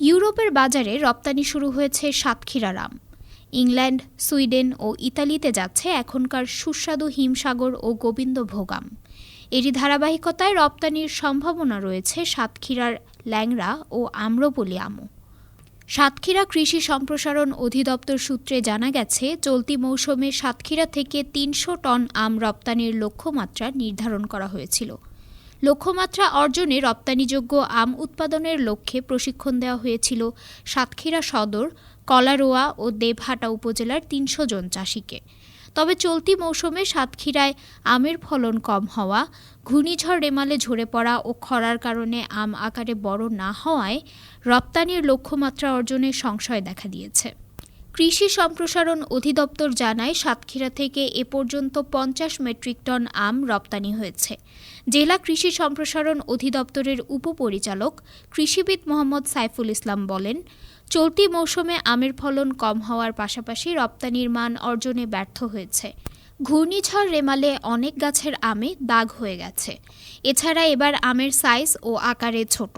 ইউরোপের বাজারে রপ্তানি শুরু হয়েছে সাতক্ষীরার আম ইংল্যান্ড, সুইডেন ও ইতালিতে যাচ্ছে এখনকার সুস্বাদু হিমসাগর ও গোবিন্দভোগ আম এরই ধারাবাহিকতায় রপ্তানির সম্ভাবনা রয়েছে সাতক্ষীরার ল্যাংড়া ও আম্রপলি আমও সাতক্ষীরা কৃষি সম্প্রসারণ অধিদপ্তর সূত্রে জানা গেছে, চলতি মৌসুমে সাতক্ষীরা থেকে তিনশো টন আম রপ্তানির লক্ষ্যমাত্রা নির্ধারণ করা হয়েছিল। লক্ষ্যমাত্রা অর্জনে রপ্তানিযোগ্য আম উৎপাদনের লক্ষ্যে প্রশিক্ষণ দেওয়া হয়েছিল সাতক্ষীরা সদর, কলারোয়া ও দেবহাটা উপজেলার তিনশো জন চাষিকে। তবে চলতি মৌসুমে সাতক্ষীরায় আমের ফলন কম হওয়া, ঘূর্ণিঝড় রেমালে ঝরে পড়া ও খরার কারণে আম আকারে বড় না হওয়ায় রপ্তানির লক্ষ্যমাত্রা অর্জনে সংশয় দেখা দিয়েছে। কৃষি সম্প্রসারণ অধিদপ্তর জানায়, সাতক্ষীরা থেকে এ পর্যন্ত পঞ্চাশ মেট্রিক টন আম রপ্তানি হয়েছে। জেলা কৃষি সম্প্রসারণ অধিদপ্তরের উপপরিচালক কৃষিবিদ মোহাম্মদ সাইফুল ইসলাম বলেন, চলতি মৌসুমে আমের ফলন কম হওয়ার পাশাপাশি রপ্তানির মান অর্জনে ব্যর্থ হয়েছে। ঘূর্ণিঝড় রেমালে অনেক গাছের আমে দাগ হয়ে গেছে। এছাড়া এবার আমের সাইজ ও আকারে ছোট।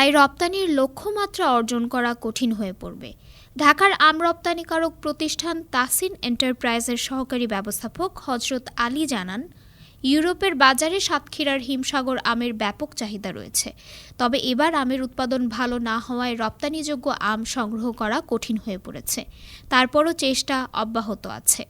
তাই রপ্তানির লক্ষ্যমাত্রা অর্জন করা কঠিন হয়ে পড়বে। ঢাকার আম রপ্তানিকারক প্রতিষ্ঠান তাসিন এন্টারপ্রাইজের সহকারী ব্যবস্থাপক হজরত আলী জানান, ইউরোপের বাজারে সাতক্ষীরার হিমসাগর আমের ব্যাপক চাহিদা রয়েছে। তবে এবার আমের উৎপাদন ভালো না হওয়ায় রপ্তানিযোগ্য আম সংগ্রহ করা কঠিন হয়ে পড়েছে। তারপরও চেষ্টা অব্যাহত আছে।